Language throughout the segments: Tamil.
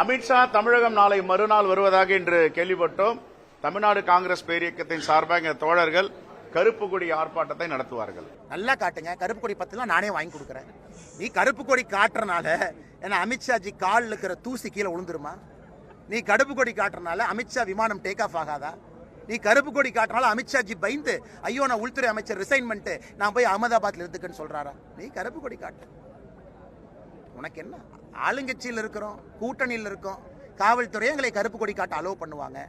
அமித்ஷா தமிழகம் நாளை மறுநாள் வருவதாக இன்று கேள்விப்பட்டோம். தமிழ்நாடு காங்கிரஸ் பேரியக்கத்தின் சார்பாக எங்கள் தோழர்கள் கருப்பு கொடி ஆர்ப்பாட்டத்தை நடத்துவார்கள். நல்லா காட்டுங்க. கருப்பு கொடி பத்துலாம் நானே வாங்கி கொடுக்குறேன். நீ கருப்பு கொடி காட்டுறனால ஏன்னா அமித்ஷாஜி காலில் இருக்கிற தூசி கீழே விழுந்துருமா நீ கருப்பு கொடி காட்டுறனால அமித்ஷா விமானம் டேக் ஆஃப் ஆகாதா? நீ கருப்பு கொடி காட்டுறனால அமித்ஷாஜி பயந்து ஐயோ நான் உள்துறை அமைச்சர் ரிசைன்மெண்ட் நான் போய் அகமதாபாத்ல இருந்துக்குன்னு சொல்றாரா? நீ கருப்பு கொடி காட்டு. உனக்கு என்ன? ஆளுங்கட்சியில் இருக்கிறோம் கூட்டணியில் இருக்கோம். காவல்துறை எங்களை கருப்பு கொடி காட்ட அலோவ் பண்ணுவாங்க.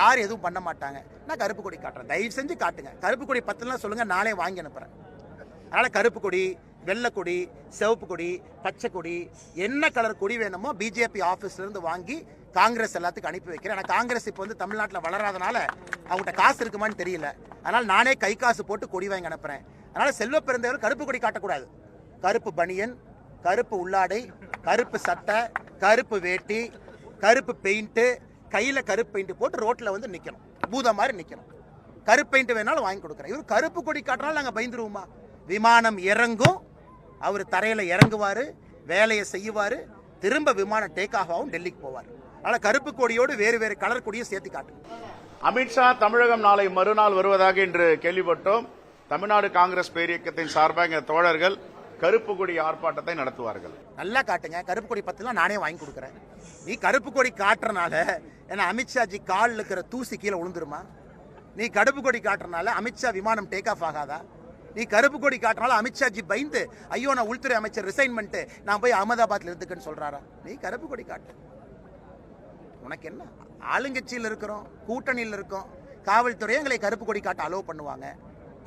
யார் எதுவும் பண்ண மாட்டாங்க. நான் கருப்பு கொடி காட்டுறேன். தயவு செஞ்சு காட்டுங்க. கருப்பு கொடி பத்துலாம் சொல்லுங்கள் நானே வாங்கி அனுப்புகிறேன் அதனால் கருப்பு கொடி வெள்ளைக்கொடி சிவப்பு கொடி பச்சை கொடி என்ன கலர் கொடி வேணுமோ பிஜேபி ஆஃபீஸ்லேருந்து வாங்கி காங்கிரஸ் எல்லாத்துக்கும் அனுப்பி வைக்கிறேன். ஆனால் காங்கிரஸ் இப்போ வந்து தமிழ்நாட்டில் வளராதனால அவங்ககிட்ட காசு இருக்குமான்னு தெரியல. அதனால் நானே கை காசு போட்டு கொடி வாங்கி அனுப்புகிறேன் அதனால் செல்வ பிறந்தவர் கருப்பு கொடி காட்டக்கூடாது. கருப்பு பனியன் கருப்பு உள்ளாடை கருப்பு சட்டை கருப்பு வேட்டி கருப்பு பெயிண்ட்டு கையில் கருப்பு பெயிண்ட் போட்டு ரோட்டில் வந்து நிற்கணும் பூதம் மாதிரி நிற்கணும் கருப்பு பெயிண்ட் வேணாலும் வாங்கி கொடுக்குறேன். இவர் கருப்பு கொடி காட்டினாலும் நாங்கள் பயந்துருவோமா? விமானம் இறங்கும். அவர் தரையில் இறங்குவார் வேலையை செய்வார். திரும்ப விமானம் டேக் ஆஃப் ஆகும் டெல்லிக்கு போவார். அதனால் கருப்பு கொடியோடு வேறு வேறு கலர் கொடியை சேர்த்து காட்டு. அமித்ஷா தமிழகம் நாளை மறுநாள் வருவதாக இன்று கேள்விப்பட்டோம். தமிழ்நாடு காங்கிரஸ் பேரியக்கத்தின் சார்பாக எங்கள் தோழர்கள் கருப்பு கொடி ஆர்ப்பாட்டத்தை நடத்துவார்கள். நல்லா காட்டுங்க. கருப்பு கொடி பத்துலாம் நானே வாங்கி கொடுக்குறேன். நீ கருப்பு கொடி காட்டுறனால ஏன்னா அமித்ஷாஜி காலில் இருக்கிற தூசி கீழே விழுந்துருமா நீ கருப்பு கொடி காட்டுறனால அமித்ஷா விமானம் டேக் ஆஃப் ஆகாதா? நீ கருப்பு கொடி காட்டுறனால அமித்ஷாஜி பயந்து ஐயோ நான் உள்துறை அமைச்சர் ரிசைன்மெண்ட் நான் போய் அகமதாபாத்தில் இருந்துக்குன்னு சொல்கிறாரா நீ கருப்பு கொடி காட்டு. உனக்கு என்ன? ஆளுங்கட்சியில் இருக்கிறோம் கூட்டணியில் இருக்கோம். காவல்துறை எங்களை கருப்பு கொடி காட்ட அலோவ் பண்ணுவாங்க.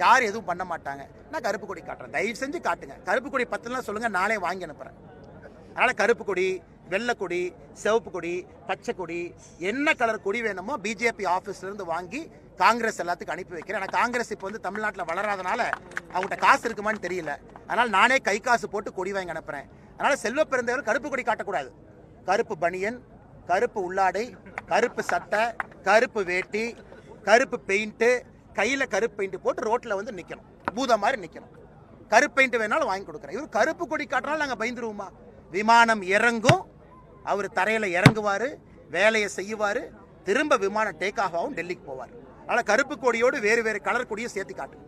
யார் எதுவும் பண்ண மாட்டாங்க. நான் கருப்பு கொடி காட்டுறேன். தயவு செஞ்சு காட்டுங்க. கருப்பு கொடி பத்தலாம் சொல்லுங்க நானே வாங்கி அனுப்புறேன். அதனால கருப்பு கொடி வெள்ளை கொடி சிவப்பு கொடி பச்சை கொடி என்ன கலர் கொடி வேணுமோ பிஜேபி ஆஃபீஸ்லேருந்து வாங்கி காங்கிரஸ் எல்லாத்துக்கும் அனுப்பி வைக்கிறேன். ஆனால் காங்கிரஸ் இப்போ வந்து தமிழ்நாட்டில் வளராதனால அவங்ககிட்ட காசு இருக்குமான்னு தெரியல. அதனால் நானே கை காசு போட்டு கொடி வாங்கி அனுப்புறேன். அதனால் செல்வ பிறந்தவர் கருப்பு கொடி காட்டக்கூடாது. கருப்பு பனியன் கருப்பு உள்ளாடை கருப்பு சட்டை கருப்பு வேட்டி கருப்பு பெயிண்ட்டு கையில் கருப்பு பெயிண்ட் போட்டு ரோட்டில் வந்து நிற்கணும் பூதம் மாதிரி நிற்கணும் கருப்பு பெயிண்ட் வேணாலும் வாங்கி கொடுக்குறேன். இவர் கருப்பு கொடி காட்டினாலும் நாங்கள் பயந்துருவோமா? விமானம் இறங்கும். அவர் தரையில் இறங்குவார் வேலையை செய்வார் திரும்ப விமானம் டேக் ஆஃப் ஆகும் டெல்லிக்கு போவார். அதனால் கருப்பு கொடியோடு வேறு வேறு கலர் கொடியை சேர்த்து காட்டு.